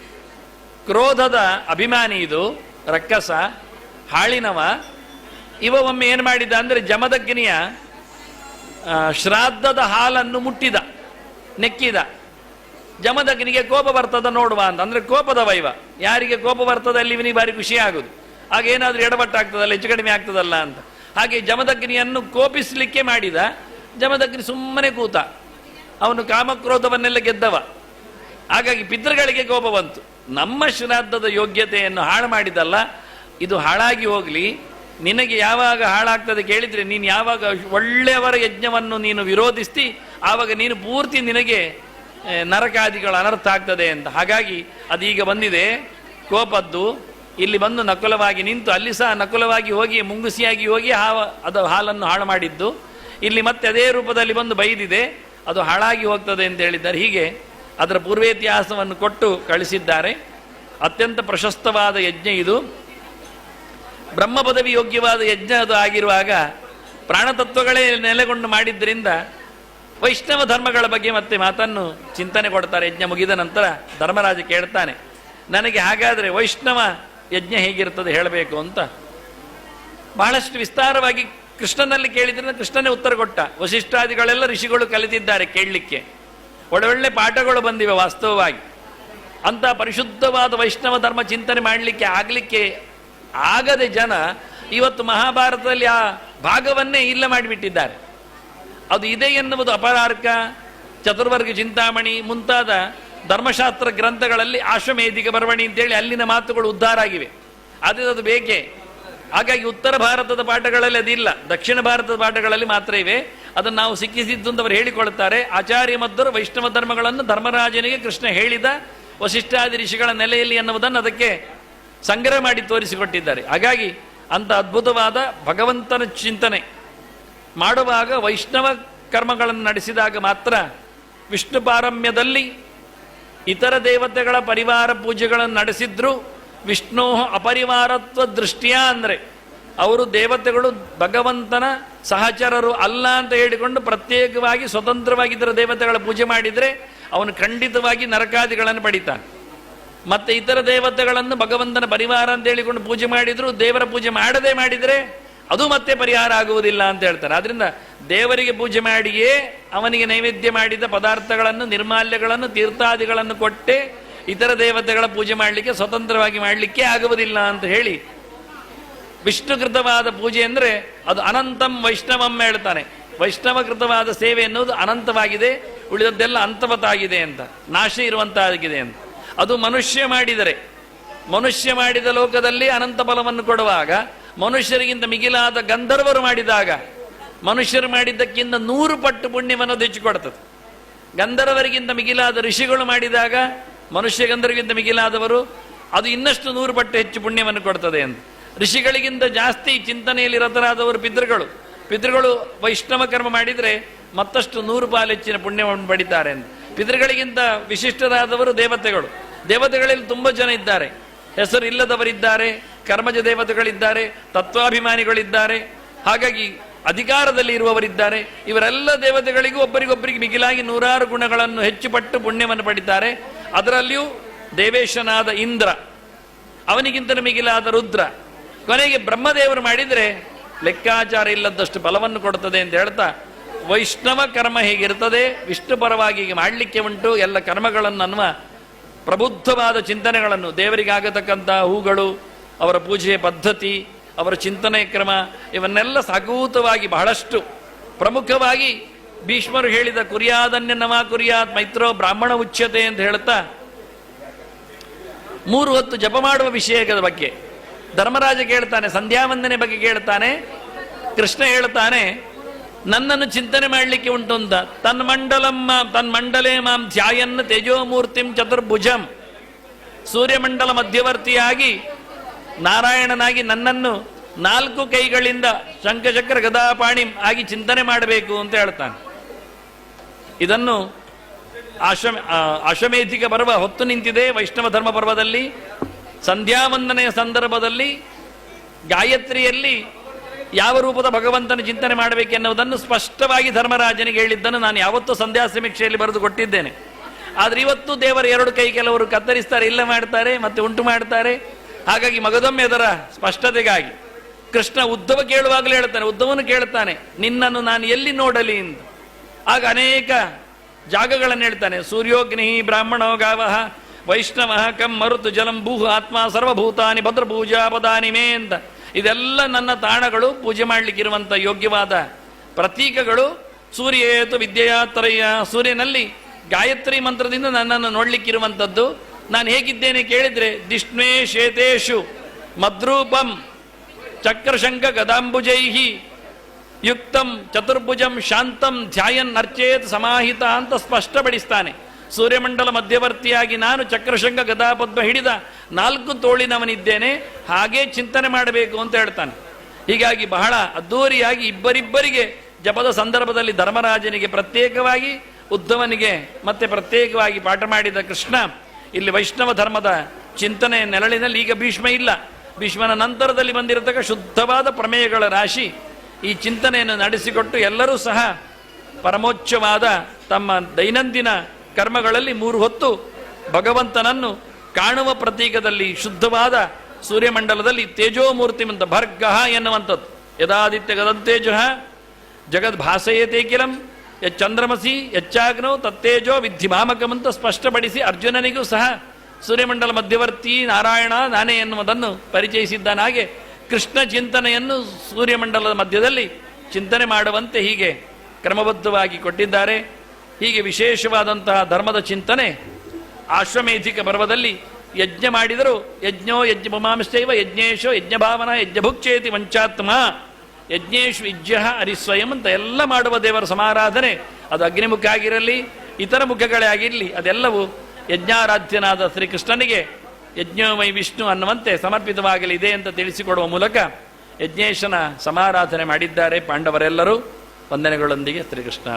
ಕ್ರೋಧದ ಅಭಿಮಾನಿ ಇದು, ರಕ್ಕಸ, ಹಾಳಿನವ ಇವ ಒಮ್ಮೆ ಏನು ಮಾಡಿದ ಅಂದರೆ ಜಮದಗ್ನಿಯ ಶ್ರಾದ್ದದ ಹಾಲನ್ನು ಮುಟ್ಟಿದ, ನೆಕ್ಕಿದ. ಜಮದಗ್ನಿಗೆ ಕೋಪ ಬರ್ತದ ನೋಡುವ ಅಂತ. ಅಂದ್ರೆ ಕೋಪದ ವೈವ ಯಾರಿಗೆ ಕೋಪ ಬರ್ತದ ಅಲ್ಲಿ ಇವನಿಗೆ ಭಾರಿ ಖುಷಿ ಆಗುದು. ಆಗ ಏನಾದ್ರೂ ಎಡಬಟ್ಟಾಗ್ತದಲ್ಲ ಹೆಚ್ಚು ಕಡಿಮೆ ಆಗ್ತದಲ್ಲ ಅಂತ. ಹಾಗೆ ಜಮದಗ್ನಿಯನ್ನು ಕೋಪಿಸ್ಲಿಕ್ಕೆ ಮಾಡಿದ. ಜಮದಗ್ನಿ ಸುಮ್ಮನೆ ಕೂತ. ಅವನು ಕಾಮಕ್ರೋಧವನ್ನೆಲ್ಲ ಗೆದ್ದವ. ಹಾಗಾಗಿ ಪಿತೃಗಳಿಗೆ ಕೋಪ ಬಂತು. ನಮ್ಮ ಶ್ರಾದ್ದದ ಯೋಗ್ಯತೆಯನ್ನು ಹಾಳು ಮಾಡಿದಲ್ಲ, ಇದು ಹಾಳಾಗಿ ಹೋಗಲಿ. ನಿನಗೆ ಯಾವಾಗ ಹಾಳಾಗ್ತದೆ ಕೇಳಿದರೆ ನೀನು ಯಾವಾಗ ಒಳ್ಳೆಯವರ ಯಜ್ಞವನ್ನು ನೀನು ವಿರೋಧಿಸ್ತಿ, ಆವಾಗ ನೀನು ಪೂರ್ತಿ ನಿನಗೆ ನರಕಾದಿಗಳು ಅನರ್ಥ ಆಗ್ತದೆ ಅಂತ. ಹಾಗಾಗಿ ಅದೀಗ ಬಂದಿದೆ, ಕೋಪದ್ದು. ಇಲ್ಲಿ ಬಂದು ನಕುಲವಾಗಿ ನಿಂತು, ಅಲ್ಲಿ ಸಹ ನಕುಲವಾಗಿ ಹೋಗಿ, ಮುಂಗುಸಿಯಾಗಿ ಹೋಗಿ ಹಾವ, ಅದು ಹಾಲನ್ನು ಹಾಳು ಮಾಡಿದ್ದು. ಇಲ್ಲಿ ಮತ್ತೆ ಅದೇ ರೂಪದಲ್ಲಿ ಬಂದು ಬೈದಿದೆ, ಅದು ಹಾಳಾಗಿ ಹೋಗ್ತದೆ ಅಂತ ಹೇಳಿದ್ದಾರೆ. ಹೀಗೆ ಅದರ ಪೂರ್ವೇತಿಹಾಸವನ್ನು ಕೊಟ್ಟು ಕಳಿಸಿದ್ದಾರೆ. ಅತ್ಯಂತ ಪ್ರಶಸ್ತವಾದ ಯಜ್ಞ ಇದು. ಬ್ರಹ್ಮ ಪದವಿ ಯೋಗ್ಯವಾದ ಯಜ್ಞ ಅದು ಆಗಿರುವಾಗ ಪ್ರಾಣತತ್ವಗಳೇ ನೆಲೆಗೊಂಡು ಮಾಡಿದ್ದರಿಂದ ವೈಷ್ಣವ ಧರ್ಮಗಳ ಬಗ್ಗೆ ಮತ್ತೆ ಮಾತನ್ನು ಚಿಂತನೆ ಕೊಡ್ತಾರೆ. ಯಜ್ಞ ಮುಗಿದ ನಂತರ ಧರ್ಮರಾಜ ಕೇಳ್ತಾನೆ, ನನಗೆ ಹಾಗಾದರೆ ವೈಷ್ಣವ ಯಜ್ಞ ಹೇಗಿರ್ತದೆ ಹೇಳಬೇಕು ಅಂತ. ಬಹಳಷ್ಟು ವಿಸ್ತಾರವಾಗಿ ಕೃಷ್ಣನಲ್ಲಿ ಕೇಳಿದ್ರೆ ಕೃಷ್ಣನೇ ಉತ್ತರ ಕೊಟ್ಟ. ವಶಿಷ್ಠಾದಿಗಳೆಲ್ಲ ಋಷಿಗಳು ಕಲಿತಿದ್ದಾರೆ ಕೇಳಲಿಕ್ಕೆ. ಒಳ್ಳೊಳ್ಳೆ ಪಾಠಗಳು ಬಂದಿವೆ ವಾಸ್ತವವಾಗಿ. ಅಂತ ಪರಿಶುದ್ಧವಾದ ವೈಷ್ಣವ ಧರ್ಮ ಚಿಂತನೆ ಮಾಡಲಿಕ್ಕೆ ಆಗಲಿಕ್ಕೆ ಆಗದೆ ಜನ ಇವತ್ತು ಮಹಾಭಾರತದಲ್ಲಿ ಆ ಭಾಗವನ್ನೇ ಇಲ್ಲ ಮಾಡಿಬಿಟ್ಟಿದ್ದಾರೆ. ಅದು ಇದೆ ಎನ್ನುವುದು ಅಪರಾರ್ಕ, ಚತುರ್ವರ್ಗ ಚಿಂತಾಮಣಿ, ಮುಂತಾದ ಧರ್ಮಶಾಸ್ತ್ರ ಗ್ರಂಥಗಳಲ್ಲಿ ಆಶ್ವಮೇಧಿಕ ಬರವಣಿ ಅಂತೇಳಿ ಅಲ್ಲಿನ ಮಾತುಗಳು ಉದ್ಧಾರ ಆಗಿವೆ ಆದರೆ ಅದು ಬೇಕೇ? ಹಾಗಾಗಿ ಉತ್ತರ ಭಾರತದ ಪಾಠಗಳಲ್ಲಿ ಅದಿಲ್ಲ. ದಕ್ಷಿಣ ಭಾರತದ ಪಾಠಗಳಲ್ಲಿ ಮಾತ್ರ ಇವೆ. ಅದನ್ನು ನಾವು ಸಿಕ್ಕಿಸಿದ್ದು ಅಂತ ಅವರು ಹೇಳಿಕೊಳ್ತಾರೆ ಆಚಾರ್ಯ ಮದ್ದರು ವೈಷ್ಣವ ಧರ್ಮಗಳನ್ನು ಧರ್ಮರಾಜನಿಗೆ ಕೃಷ್ಣ ಹೇಳಿದ ವಶಿಷ್ಠಾದಿ ಋಷಿಗಳ ನೆಲೆಯಲ್ಲಿ ಎನ್ನುವುದನ್ನು ಅದಕ್ಕೆ ಸಂಗ್ರಹ ಮಾಡಿ ತೋರಿಸಿಕೊಟ್ಟಿದ್ದಾರೆ. ಹಾಗಾಗಿ ಅಂಥ ಅದ್ಭುತವಾದ ಭಗವಂತನ ಚಿಂತನೆ ಮಾಡುವಾಗ ವೈಷ್ಣವ ಕರ್ಮಗಳನ್ನು ನಡೆಸಿದಾಗ ಮಾತ್ರ ವಿಷ್ಣು ಪಾರಮ್ಯದಲ್ಲಿ ಇತರ ದೇವತೆಗಳ ಪರಿವಾರ ಪೂಜೆಗಳನ್ನು ನಡೆಸಿದ್ರು ವಿಷ್ಣು ಅಪರಿವಾರತ್ವ ದೃಷ್ಟಿಯ ಅಂದರೆ ಅವರು ದೇವತೆಗಳು ಭಗವಂತನ ಸಹಚರರು ಅಲ್ಲ ಅಂತ ಹೇಳಿಕೊಂಡು ಪ್ರತ್ಯೇಕವಾಗಿ ಸ್ವತಂತ್ರವಾಗಿ ಇತರ ದೇವತೆಗಳ ಪೂಜೆ ಮಾಡಿದರೆ ಅವನು ಖಂಡಿತವಾಗಿ ನರಕಾದಿಗಳನ್ನು ಪಡಿತಾನೆ. ಮತ್ತೆ ಇತರ ದೇವತೆಗಳನ್ನು ಭಗವಂತನ ಪರಿವಾರ ಅಂತ ಹೇಳಿಕೊಂಡು ಪೂಜೆ ಮಾಡಿದ್ರು, ದೇವರ ಪೂಜೆ ಮಾಡದೆ ಮಾಡಿದರೆ ಅದು ಮತ್ತೆ ಪರಿಹಾರ ಆಗುವುದಿಲ್ಲ ಅಂತ ಹೇಳ್ತಾರೆ. ಆದ್ರಿಂದ ದೇವರಿಗೆ ಪೂಜೆ ಮಾಡಿಯೇ ಅವನಿಗೆ ನೈವೇದ್ಯ ಮಾಡಿದ ಪದಾರ್ಥಗಳನ್ನು, ನಿರ್ಮಾಲ್ಯಗಳನ್ನು, ತೀರ್ಥಾದಿಗಳನ್ನು ಕೊಟ್ಟೆ ಇತರ ದೇವತೆಗಳ ಪೂಜೆ ಮಾಡಲಿಕ್ಕೆ, ಸ್ವತಂತ್ರವಾಗಿ ಮಾಡಲಿಕ್ಕೆ ಆಗುವುದಿಲ್ಲ ಅಂತ ಹೇಳಿ ವಿಷ್ಣುಕೃತವಾದ ಪೂಜೆ ಅಂದರೆ ಅದು ಅನಂತಂ ವೈಷ್ಣವಂ ಹೇಳ್ತಾನೆ. ವೈಷ್ಣವಕೃತವಾದ ಸೇವೆ ಎನ್ನುವುದು ಅನಂತವಾಗಿದೆ, ಉಳಿದದ್ದೆಲ್ಲ ಅಂತವತ್ತಾಗಿದೆ ಅಂತ, ನಾಶ ಇರುವಂತಾಗಿದೆ ಅಂತ. ಅದು ಮನುಷ್ಯ ಮಾಡಿದರೆ. ಮನುಷ್ಯ ಮಾಡಿದ ಲೋಕದಲ್ಲಿ ಅನಂತ ಫಲವನ್ನು ಕೊಡುವಾಗ, ಮನುಷ್ಯರಿಗಿಂತ ಮಿಗಿಲಾದ ಗಂಧರ್ವರು ಮಾಡಿದಾಗ, ಮನುಷ್ಯರು ಮಾಡಿದ್ದಕ್ಕಿಂತ ನೂರು ಪಟ್ಟು ಪುಣ್ಯವನ್ನು ಕೊಡ್ತದೆ ಗಂಧರ್ವರಿಗಿಂತ ಮಿಗಿಲಾದ ಋಷಿಗಳು ಮಾಡಿದಾಗ, ಮನುಷ್ಯ ಗಂಧರ್ವಗಿಂತ ಮಿಗಿಲಾದವರು, ಅದು ಇನ್ನಷ್ಟು ನೂರು ಪಟ್ಟು ಹೆಚ್ಚು ಪುಣ್ಯವನ್ನು ಕೊಡ್ತದೆ ಅಂತ ಋಷಿಗಳಿಗಿಂತ ಜಾಸ್ತಿ ಚಿಂತನೆಯಲ್ಲಿ ರತರಾದವರು ಪಿತೃಗಳು. ಪಿತೃಗಳು ವೈಷ್ಣವ ಕರ್ಮ ಮಾಡಿದರೆ ಮತ್ತಷ್ಟು ನೂರು ಪಾಲು ಹೆಚ್ಚಿನ ಪುಣ್ಯವನ್ನು ಪಡಿತಾರೆ ಅಂತ ಪಿತೃಗಳಿಗಿಂತ ವಿಶಿಷ್ಟರಾದವರು ದೇವತೆಗಳು. ದೇವತೆಗಳಲ್ಲಿ ತುಂಬ ಜನ ಇದ್ದಾರೆ. ಹೆಸರು ಇಲ್ಲದವರಿದ್ದಾರೆ ಕರ್ಮಜ ದೇವತೆಗಳಿದ್ದಾರೆ, ತತ್ವಾಭಿಮಾನಿಗಳಿದ್ದಾರೆ. ಹಾಗಾಗಿ ಅಧಿಕಾರದಲ್ಲಿ ಇರುವವರಿದ್ದಾರೆ. ಇವರೆಲ್ಲ ದೇವತೆಗಳಿಗೂ ಒಬ್ಬರಿಗೊಬ್ಬರಿಗೆ ಮಿಗಿಲಾಗಿ ನೂರಾರು ಗುಣಗಳನ್ನು ಹೆಚ್ಚು ಪಟ್ಟು ಪುಣ್ಯವನ್ನು ಪಡಿತಾರೆ. ಅದರಲ್ಲಿಯೂ ದೇವೇಶನಾದ ಇಂದ್ರ ಅವನಿಗಿಂತ ಮಿಗಿಲಾದ ರುದ್ರ. ಕೊನೆಗೆ ಬ್ರಹ್ಮದೇವರು ಮಾಡಿದರೆ ಲೆಕ್ಕಾಚಾರ ಇಲ್ಲದಷ್ಟು ಬಲವನ್ನು ಕೊಡುತ್ತದೆ ಅಂತ ಹೇಳ್ತಾ ವೈಷ್ಣವ ಕರ್ಮ ಹೇಗಿರ್ತದೆ, ವಿಷ್ಣು ಪರವಾಗಿ ಮಾಡಲಿಕ್ಕೆ ಉಂಟು, ಎಲ್ಲ ಕರ್ಮಗಳನ್ನು ಅನ್ನುವ ಪ್ರಬುದ್ಧವಾದ ಚಿಂತನೆಗಳನ್ನು, ದೇವರಿಗಾಗತಕ್ಕಂಥ ಹೂಗಳು, ಅವರ ಪೂಜೆಯ ಪದ್ಧತಿ, ಅವರ ಚಿಂತನೆ ಕ್ರಮ, ಇವನ್ನೆಲ್ಲ ಸಾಗೂತವಾಗಿ ಬಹಳಷ್ಟು ಪ್ರಮುಖವಾಗಿ ಭೀಷ್ಮರು ಹೇಳಿದ ಕುರಿಯಾದನ್ಯ ನಮ ಕುರಿಯಾದ ಮೈತ್ರೋ ಬ್ರಾಹ್ಮಣ ಉಚ್ಯತೆ ಅಂತ ಹೇಳ್ತಾ, ಮೂರು ಹೊತ್ತು ಜಪ ಮಾಡುವ ವಿಷಯದ ಬಗ್ಗೆ. ಧರ್ಮರಾಜ ಕೇಳ್ತಾನೆ, ಸಂಧ್ಯಾವಂದನೆ ಬಗ್ಗೆ ಕೇಳ್ತಾನೆ, ಕೃಷ್ಣ ಹೇಳ್ತಾನೆ ನನ್ನನ್ನು ಚಿಂತನೆ ಮಾಡಲಿಕ್ಕೆ ಉಂಟು ಅಂತ. ತನ್ ಮಂಡಲಂ ಮಾಂ, ತನ್ ಮಂಡಲೇ ಮಾಂ ಧ್ಯಾಯನ್ ತೇಜೋಮೂರ್ತಿಂ ಚತುರ್ಭುಜಂ. ಸೂರ್ಯಮಂಡಲ ಮಧ್ಯವರ್ತಿಯಾಗಿ ನಾರಾಯಣನಾಗಿ ನನ್ನನ್ನು ನಾಲ್ಕು ಕೈಗಳಿಂದ ಶಂಖಚಕ್ರ ಗದಾಪಾಣಿ ಆಗಿ ಚಿಂತನೆ ಮಾಡಬೇಕು ಅಂತ ಹೇಳ್ತಾನೆ. ಇದನ್ನು ಆಶ್ವಮ ಅಶ್ವಮೇಧಿಕ ಪರ್ವ ಹೊತ್ತು ನಿಂತಿದೆ ವೈಷ್ಣವ ಧರ್ಮ ಪರ್ವದಲ್ಲಿ. ಸಂಧ್ಯಾವಂದನೆಯ ಸಂದರ್ಭದಲ್ಲಿ ಗಾಯತ್ರಿಯಲ್ಲಿ ಯಾವ ರೂಪದ ಭಗವಂತನ ಚಿಂತನೆ ಮಾಡಬೇಕೆನ್ನುವುದನ್ನು ಸ್ಪಷ್ಟವಾಗಿ ಧರ್ಮರಾಜನಿಗೆ ಹೇಳಿದ್ದನ್ನು ನಾನು ಯಾವತ್ತೂ ಸಂಧ್ಯಾ ಸಮೀಕ್ಷೆಯಲ್ಲಿ ಬರೆದು ಕೊಟ್ಟಿದ್ದೇನೆ. ಆದರೆ ಇವತ್ತು ದೇವರ ಎರಡು ಕೈ ಕೆಲವರು ಕತ್ತರಿಸ್ತಾರೆ, ಇಲ್ಲ ಮಾಡ್ತಾರೆ, ಮತ್ತೆ ಉಂಟು ಮಾಡ್ತಾರೆ. ಹಾಗಾಗಿ ಮಗದೊಮ್ಮೆ ಅದರ ಸ್ಪಷ್ಟತೆಗಾಗಿ ಕೃಷ್ಣ ಉದ್ದವ ಕೇಳುವಾಗಲೇ ಹೇಳ್ತಾನೆ ಉದ್ದವನು ಕೇಳ್ತಾನೆ ನಿನ್ನನ್ನು ನಾನು ಎಲ್ಲಿ ನೋಡಲಿ ಅಂತ. ಆಗ ಅನೇಕ ಜಾಗಗಳನ್ನು ಹೇಳ್ತಾನೆ ಸೂರ್ಯೋಗ್ನಿ ಬ್ರಾಹ್ಮಣೋ ಗಾವಹ ವೈಷ್ಣವ ಕಂ ಮರುತು ಜಲಂ ಭೂ ಆತ್ಮ ಸರ್ವಭೂತಾನಿ ಭದ್ರಭೂಜಾ ಪದಾನಿ ಮೇ ಅಂತ. ಇದೆಲ್ಲ ನನ್ನ ತಾಣಗಳು ಪೂಜೆ ಮಾಡಲಿಕ್ಕಿರುವಂಥ ಯೋಗ್ಯವಾದ ಪ್ರತೀಕಗಳು. ಸೂರ್ಯೇತು ವಿದ್ಯೆಯಾತರಯ್ಯ ಸೂರ್ಯನಲ್ಲಿ ಗಾಯತ್ರಿ ಮಂತ್ರದಿಂದ ನನ್ನನ್ನು ನೋಡಲಿಕ್ಕಿರುವಂಥದ್ದು ನಾನು ಹೇಗಿದ್ದೇನೆ ಕೇಳಿದರೆ ದಿಷ್ಣೇ ಶೇತೇಶು ಮದ್ರೂಪಂ ಚಕ್ರಶಂಕ ಗದಾಂಬುಜೈಹಿ ಯುಕ್ತಂ ಚತುರ್ಭುಜಂ ಶಾಂತಂ ಧ್ಯಾಯನ್ ಅರ್ಚೇತ್ ಸಮಾಹಿತ ಅಂತ ಸ್ಪಷ್ಟಪಡಿಸ್ತಾನೆ. ಸೂರ್ಯಮಂಡಲ ಮಧ್ಯವರ್ತಿಯಾಗಿ ನಾನು ಚಕ್ರಶಂಗ ಗದಾಪದ್ಮ ಹಿಡಿದ ನಾಲ್ಕು ತೋಳಿನವನಿದ್ದೇನೆ, ಹಾಗೇ ಚಿಂತನೆ ಮಾಡಬೇಕು ಅಂತ ಹೇಳ್ತಾನೆ. ಹೀಗಾಗಿ ಬಹಳ ಅದ್ಧೂರಿಯಾಗಿ ಇಬ್ಬರಿಬ್ಬರಿಗೆ ಜಪದ ಸಂದರ್ಭದಲ್ಲಿ ಧರ್ಮರಾಜನಿಗೆ ಪ್ರತ್ಯೇಕವಾಗಿ ಉದ್ಧವನಿಗೆ ಮತ್ತೆ ಪ್ರತ್ಯೇಕವಾಗಿ ಪಾಠ ಮಾಡಿದ ಕೃಷ್ಣ, ಇಲ್ಲಿ ವೈಷ್ಣವ ಧರ್ಮದ ಚಿಂತನೆ ನೆರಳಿನಲ್ಲಿ ಈಗ ಭೀಷ್ಮ ಇಲ್ಲ. ಭೀಷ್ಮನ ನಂತರದಲ್ಲಿ ಬಂದಿರತಕ್ಕ ಶುದ್ಧವಾದ ಪ್ರಮೇಯಗಳ ರಾಶಿ ಈ ಚಿಂತನೆಯನ್ನು ನಡೆಸಿಕೊಟ್ಟು ಎಲ್ಲರೂ ಸಹ ಪರಮೋಚ್ಚವಾದ ತಮ್ಮ ದೈನಂದಿನ ಕರ್ಮಗಳಲ್ಲಿ ಮೂರು ಹೊತ್ತು ಭಗವಂತನನ್ನು ಕಾಣುವ ಪ್ರತೀಕದಲ್ಲಿ ಶುದ್ಧವಾದ ಸೂರ್ಯಮಂಡಲದಲ್ಲಿ ತೇಜೋಮೂರ್ತಿ ಅಂತ ಭರ್ಗಃ ಎನ್ನುವಂಥದ್ದು. ಯದಾದಿತ್ಯ ಗದಂತೇಜ ಜಗದ್ ಭಾಸಯತೆ ಕಿಲಂ ಯಚ್ಚಂದ್ರಮಸಿ ಯಚ್ಚಾಗ್ನೋ, ತತ್ತೇಜೋ ವಿದ್ಧಿಮಾಮಕಮಂತ ಸ್ಪಷ್ಟಪಡಿಸಿ ಅರ್ಜುನನಿಗೂ ಸಹ ಸೂರ್ಯಮಂಡಲ ಮಧ್ಯವರ್ತಿ ನಾರಾಯಣ ನಾನೇ ಎನ್ನುವುದನ್ನು ಪರಿಚಯಿಸಿದ್ದಾನಾಗೆ ಕೃಷ್ಣ ಚಿಂತನೆಯನ್ನು ಸೂರ್ಯಮಂಡಲದ ಮಧ್ಯದಲ್ಲಿ ಚಿಂತನೆ ಮಾಡುವಂತೆ ಹೀಗೆ ಕ್ರಮಬದ್ಧವಾಗಿ ಕೊಟ್ಟಿದ್ದಾರೆ. ಹೀಗೆ ವಿಶೇಷವಾದಂತಹ ಧರ್ಮದ ಚಿಂತನೆ ಆಶ್ವಮೇಧಿಕ ಪರ್ವದಲ್ಲಿ ಯಜ್ಞ ಮಾಡಿದರು. ಯಜ್ಞೋ ಯಜ್ಞ ಮಮಾಂಶೈವ ಯಜ್ಞೇಶೋ ಯಜ್ಞಭಾವನ ಯಜ್ಞಭುಕ್ಷೇತಿ ವಂಚಾತ್ಮ. ಯಜ್ಞೇಶು ಯಜ್ಞ ಹರಿಸ್ವಯಂ ಅಂತ ಎಲ್ಲ ಮಾಡುವ ದೇವರ ಸಮಾರಾಧನೆ. ಅದು ಅಗ್ನಿಮುಖ ಆಗಿರಲಿ, ಇತರ ಮುಖಗಳೇ ಆಗಿರಲಿ, ಅದೆಲ್ಲವೂ ಯಜ್ಞಾರಾಧ್ಯನಾದ ಶ್ರೀಕೃಷ್ಣನಿಗೆ ಯಜ್ಞೋಮೈ ವಿಷ್ಣು ಅನ್ನುವಂತೆ ಸಮರ್ಪಿತವಾಗಲಿದೆ ಅಂತ ತಿಳಿಸಿಕೊಡುವ ಮೂಲಕ ಯಜ್ಞೇಶನ ಸಮಾರಾಧನೆ ಮಾಡಿದ್ದಾರೆ ಪಾಂಡವರೆಲ್ಲರೂ. ವಂದನೆಗಳೊಂದಿಗೆ ಶ್ರೀಕೃಷ್ಣ